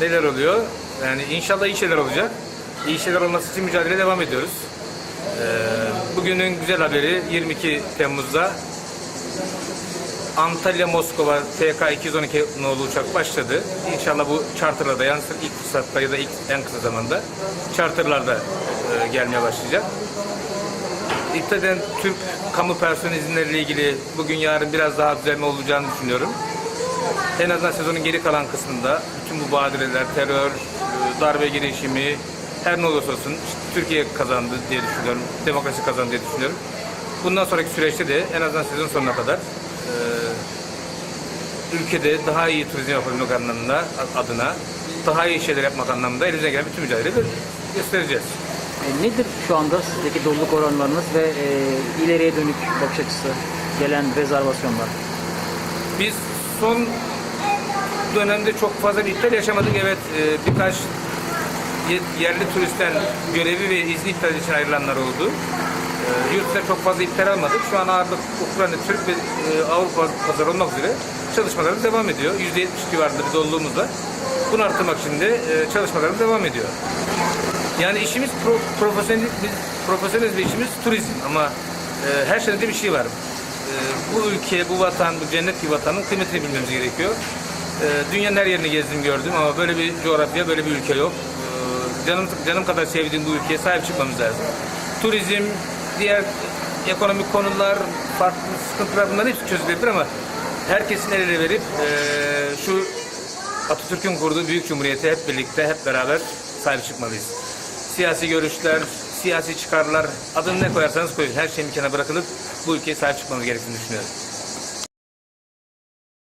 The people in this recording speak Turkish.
neler oluyor? Yani inşallah iyi şeyler olacak. İyi şeyler olması için mücadele devam ediyoruz. Ee, bugünün güzel haberi 22 Temmuz'da Antalya Moskova TK 212 nolu uçak başladı. İnşallah bu charterlarda yansır ilk fırsatta ya da ilk en kısa zamanda charterlarda e, gelmeye başlayacak. İptal eden Türk kamu personel izinleriyle ilgili bugün yarın biraz daha düzelme olacağını düşünüyorum. En azından sezonun geri kalan kısmında bütün bu badireler, terör, darbe girişimi, her ne olursa olsun işte Türkiye kazandı diye düşünüyorum. Demokrasi kazandı diye düşünüyorum. Bundan sonraki süreçte de en azından sezon sonuna kadar e, ülkede daha iyi turizm yapabilmek anlamında adına daha iyi şeyler yapmak anlamında elimizden gelen bütün mücadeleyi göstereceğiz. E, nedir şu anda sizdeki doluluk oranlarınız ve e, ileriye dönük bakış açısı gelen rezervasyonlar? Biz son dönemde çok fazla bir iptal yaşamadık. Evet e, birkaç ye- yerli turistten görevi ve izni iptal için ayrılanlar oldu. E, yurt dışında çok fazla iptal almadık. Şu an ağırlık Ukrayna, Türk ve e, Avrupa pazarı olmak üzere çalışmalarımız devam ediyor. %70 civarında bir doluluğumuz var. Bunu arttırmak için de e, çalışmalarımız devam ediyor. Yani işimiz pro, profesyonel, biz profesyonel bir işimiz turizm ama e, her şeyde de bir şey var. E, bu ülke, bu vatan, bu cennet bir vatanın kıymetini bilmemiz gerekiyor. E, dünyanın her yerini gezdim gördüm ama böyle bir coğrafya, böyle bir ülke yok. E, canım canım kadar sevdiğim bu ülkeye sahip çıkmamız lazım. Turizm, diğer ekonomik konular, farklı sıkıntılar bunların hepsi çözülebilir ama herkesin el ele verip şu Atatürk'ün kurduğu büyük cumhuriyete hep birlikte, hep beraber sahip çıkmalıyız. Siyasi görüşler, siyasi çıkarlar, adını ne koyarsanız koyun. Her şeyin bir kenara bırakılıp bu ülkeye sahip çıkmamız gerektiğini düşünüyorum.